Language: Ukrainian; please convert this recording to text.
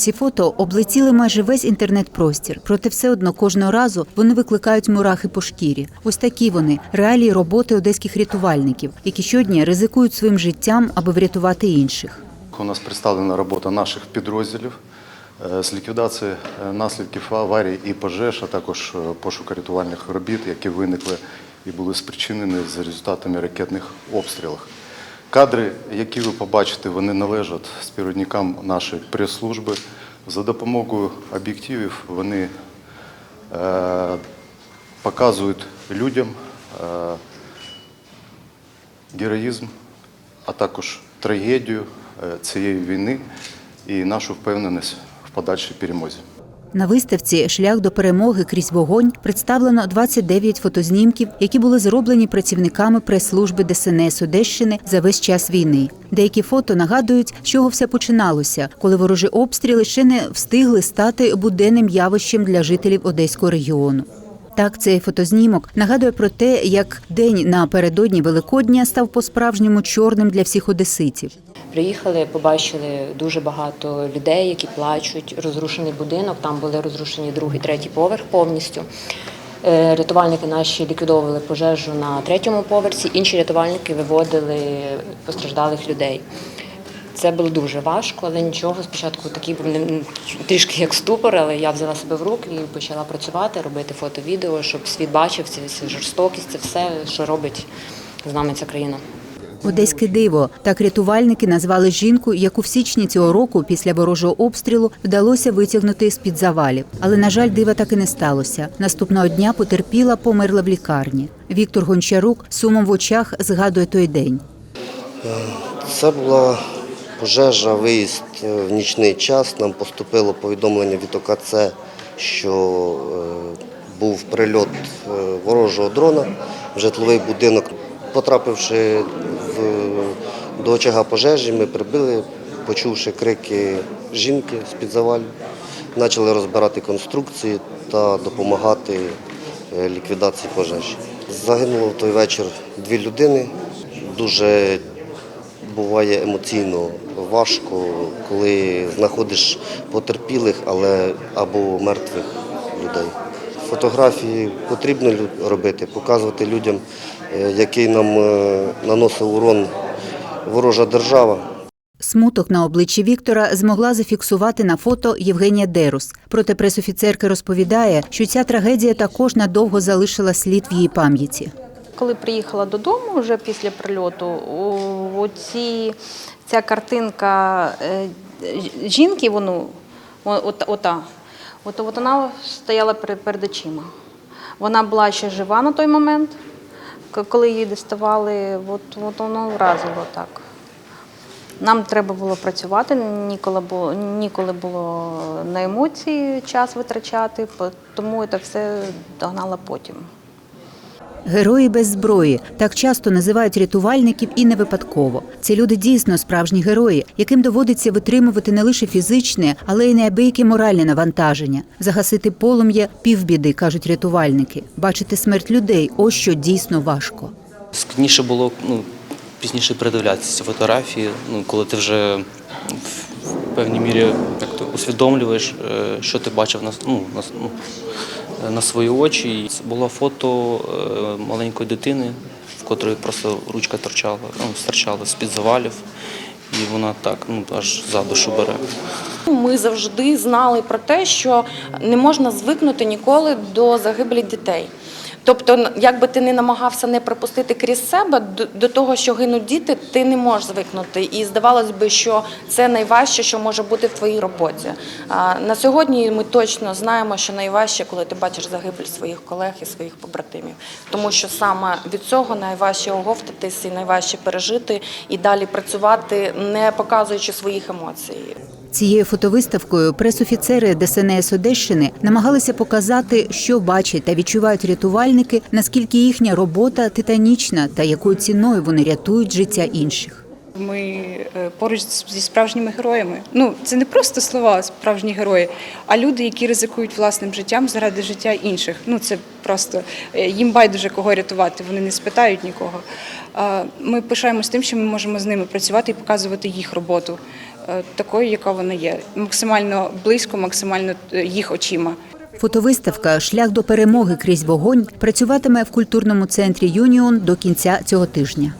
Ці фото облетіли майже весь інтернет-простір, проте все одно кожного разу вони викликають мурахи по шкірі. Ось такі вони реалії роботи одеських рятувальників, які щодня ризикують своїм життям, аби врятувати інших. У нас представлена робота наших підрозділів е, з ліквідації е, наслідків аварій і пожеж, а також е, пошуку рятувальних робіт, які виникли і були спричинені за результатами ракетних обстрілів. Кадри, які ви побачите, вони належать співробітникам нашої прес-служби. За допомогою об'єктивів вони е, показують людям е, героїзм, а також трагедію е, цієї війни і нашу впевненість в подальшій перемозі. На виставці Шлях до перемоги крізь вогонь представлено 29 фотознімків, які були зроблені працівниками прес-служби ДСНС Одещини за весь час війни. Деякі фото нагадують, з чого все починалося, коли ворожі обстріли ще не встигли стати буденним явищем для жителів Одеського регіону. Так, цей фотознімок нагадує про те, як день напередодні Великодня став по-справжньому чорним для всіх одеситів. Приїхали, побачили дуже багато людей, які плачуть. Розрушений будинок. Там були розрушені другий, третій поверх повністю. Е, Рятувальники наші ліквідовували пожежу на третьому поверсі. Інші рятувальники виводили постраждалих людей. Це було дуже важко, але нічого. Спочатку такий був трішки як ступор, але я взяла себе в руки і почала працювати, робити фото-відео, щоб світ бачив цю жорстокість, це все, що робить з нами ця країна. Одеське диво так рятувальники назвали жінку, яку в січні цього року після ворожого обстрілу вдалося витягнути з під завалів. Але на жаль, дива так і не сталося. Наступного дня потерпіла, померла в лікарні. Віктор Гончарук сумом в очах згадує той день. Це була пожежа, виїзд е, в нічний час. Нам поступило повідомлення від ОКЦ, що е, був прильот е, ворожого дрона в житловий будинок. Потрапивши до очага пожежі, ми прибили, почувши крики жінки з-під завалів, почали розбирати конструкції та допомагати е, ліквідації пожежі. Загинуло в той вечір дві людини. Дуже буває емоційно важко, коли знаходиш потерпілих, але або мертвих людей. Фотографії потрібно робити, показувати людям, е, який нам е, наносив урон ворожа держава. Смуток на обличчі Віктора змогла зафіксувати на фото Євгенія Дерус. Проте пресофіцерка розповідає, що ця трагедія також надовго залишила слід в її пам'яті. Коли приїхала додому вже після прильоту, оці, ця картинка е, жінки, воно, от, ота, от, от вона стояла перед, перед очима. Вона була ще жива на той момент, коли її доставали, от, от воно вразило так. Нам треба було працювати, ніколи було, ніколи було на емоції час витрачати, тому це все догнала потім. Герої без зброї так часто називають рятувальників і не випадково. Це люди дійсно справжні герої, яким доводиться витримувати не лише фізичне, але й неабияке моральне навантаження. Загасити полум'я півбіди, кажуть рятувальники. Бачити смерть людей ось що дійсно важко. Складніше було ну, пізніше передивлятися фотографії, ну, коли ти вже в певній мірі як то усвідомлюєш, е, що ти бачив на, ну, на, ну, на свої очі. Це було фото е, маленької дитини, в котрої просто ручка торчала, ну, стирчала з-під завалів, і вона так ну, аж за душу бере. Ми завжди знали про те, що не можна звикнути ніколи до загибелі дітей. Тобто, як би ти не намагався не припустити крізь себе до, того, що гинуть діти, ти не можеш звикнути. І здавалось би, що це найважче, що може бути в твоїй роботі. На сьогодні ми точно знаємо, що найважче, коли ти бачиш загибель своїх колег і своїх побратимів, тому що саме від цього найважче оговтатись і найважче пережити і далі працювати, не показуючи своїх емоцій. Цією фотовиставкою пресофіцери ДСНС Одещини намагалися показати, що бачать та відчувають рятувальники, наскільки їхня робота титанічна та якою ціною вони рятують життя інших. Ми е, поруч зі справжніми героями. Ну, це не просто слова справжні герої, а люди, які ризикують власним життям заради життя інших. Ну, це просто е, їм байдуже кого рятувати, вони не спитають нікого. Ми пишаємось тим, що ми можемо з ними працювати і показувати їх роботу. Е, такою, яка вона є, максимально близько, максимально е, їх очима. Фотовиставка Шлях до перемоги крізь вогонь працюватиме в культурному центрі Юніон до кінця цього тижня.